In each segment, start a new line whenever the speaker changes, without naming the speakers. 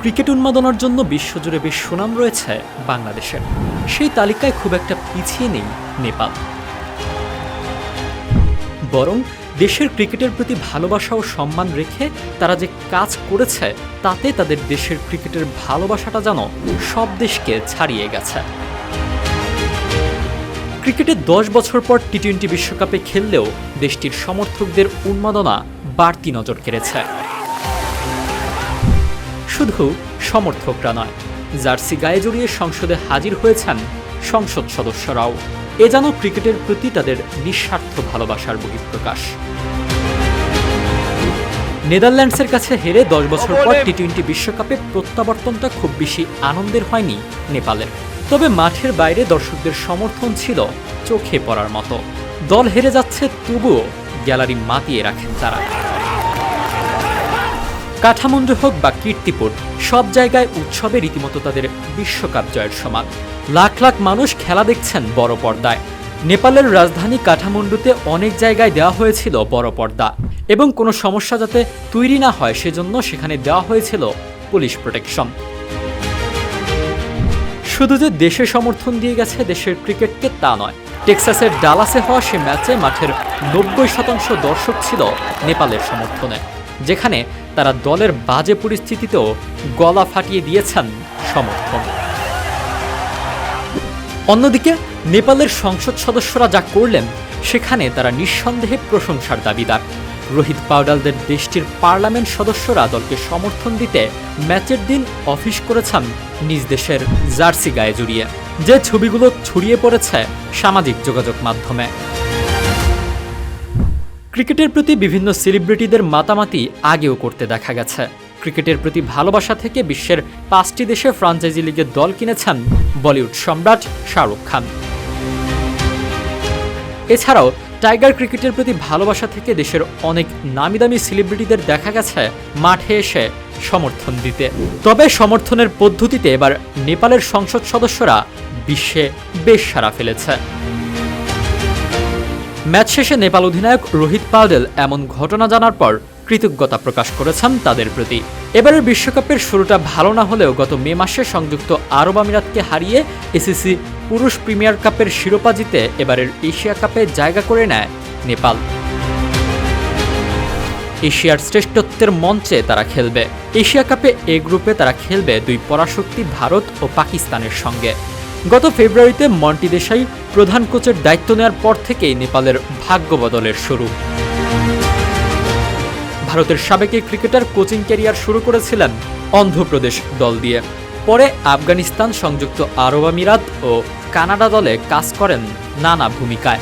Cricket উন্মাদনার জন্য বিশ্বজুড়ে বেশ সুনাম রয়েছে বাংলাদেশের। সেই তালিকায় খুব একটা পিছিয়ে নেই নেপাল। বরং দেশের ক্রিকেটের প্রতি ভালোবাসা ও সম্মান রেখে তারা যে কাজ করেছে, তাতে তাদের দেশের ক্রিকেটের ভালোবাসাটা যেন সব দেশকে ছাড়িয়ে গেছে। ক্রিকেটে দশ বছর পর টি টোয়েন্টি বিশ্বকাপে খেললেও দেশটির সমর্থকদের উন্মাদনা বাড়তি নজর কেড়েছে। শুধু সমর্থকরা নয় জার্সি গায়ে জড়িয়ে সংসদে হাজির হয়েছেন সংসদ সদস্যরাও। এ যেন ক্রিকেটের প্রতি তাদের নিঃস্বার্থ ভালোবাসার বহিঃপ্রকাশ। নেদারল্যান্ডসের কাছে হেরে দশ বছর পর টি টোয়েন্টি বিশ্বকাপে প্রত্যাবর্তনটা খুব বেশি আনন্দের হয়নি নেপালের। তবে মাঠের বাইরে দর্শকদের সমর্থন ছিল চোখে পড়ার মতো। দল হেরে যাচ্ছে তবুও গ্যালারি মাতিয়ে রাখেন তারা। কাঠামুন্ডু হোক বা কীর্তিপুর, সব জায়গায় উৎসবে রীতিমতো তাদের বিশ্বকাপ জয়ের সমান লাখ লাখ মানুষ খেলা দেখছেন বড় পর্দায়। নেপালের রাজধানী কাঠামুন্ডুতে অনেক জায়গায় দেওয়া হয়েছিল বড় পর্দা। এবং কোনো সমস্যা যাতে তৈরি না হয় সেজন্য সেখানে দেওয়া হয়েছিল পুলিশ প্রোটেকশন। শুধু যে দেশে সমর্থন দিয়ে গেছে দেশের ক্রিকেটকে তা নয়। টেক্সাসের ডালাসে হওয়া সে ম্যাচে মাঠের নব্বই শতাংশ দর্শক ছিল নেপালের সমর্থনে। যেখানে তারা দলের বাজে পরিস্থিতিতেও গলা ফাটিয়ে দিয়েছেন সমর্থন অন্যদিকে, নেপালের সংসদ সদস্যরা যা করলেন, সেখানে তারা নিঃসন্দেহে প্রশংসার দাবিদার। রোহিত পাউডালদের দেশটির পার্লামেন্ট সদস্যরা দলকে সমর্থন দিতে ম্যাচের দিন অফিস করেছেন নিজ দেশের জার্সি গায়ে জড়িয়ে। যে ছবিগুলো ছড়িয়ে পড়েছে সামাজিক যোগাযোগ মাধ্যমে। ক্রিকেটের প্রতি বিভিন্ন সেলিব্রিটিদের মাতামাতি আগেও করতে দেখা গেছে। ক্রিকেটের প্রতি ভালোবাসা থেকে বিশ্বের পাঁচটি দেশে ফ্রাঞ্চাইজি লিগের দল কিনেছেন বলিউড সম্রাট শাহরুখ খান। এছাড়াও টাইগার ক্রিকেটের প্রতি ভালোবাসা থেকে দেশের অনেক নামি দামি সেলিব্রিটিদের দেখা গেছে মাঠে এসে সমর্থন দিতে। তবে সমর্থনের পদ্ধতিতে এবার নেপালের সংসদ সদস্যরা বিশ্বে বেশ সাড়া ফেলেছে। ম্যাচ শেষে নেপাল অধিনায়ক রোহিত পাউডেল এমন ঘটনা জানার পর কৃতজ্ঞতা প্রকাশ করেছেন তাদের প্রতি। এবারের বিশ্বকাপের শুরুটা ভালো না হলেও গত মে মাসে সংযুক্ত আরব আমিরাতকে হারিয়ে এসিসি পুরুষ প্রিমিয়ার কাপের শিরোপা জিতে এবারের এশিয়া কাপে জায়গা করে নেয় নেপাল। এশিয়ার শ্রেষ্ঠত্বের মঞ্চে তারা খেলবে। এশিয়া কাপে এ গ্রুপে তারা খেলবে দুই পরাশক্তি ভারত ও পাকিস্তানের সঙ্গে। গত ফেব্রুয়ারিতে মন্টি দেশাই প্রধান কোচের দায়িত্ব নেওয়ার পর থেকেই নেপালের ভাগ্য বদলের শুরু। ভারতের সাবেক ক্রিকেটার কোচিং ক্যারিয়ার শুরু করেছিলেন অন্ধ্রপ্রদেশ দল দিয়ে। পরে আফগানিস্তান সংযুক্ত আরব আমিরাত ও কানাডা দলে কাজ করেন নানা ভূমিকায়।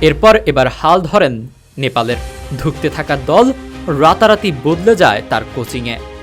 এরপর এবার হাল ধরেন নেপালের। ধুঁকতে থাকা দল রাতারাতি বদলে যায় তার কোচিংয়ে।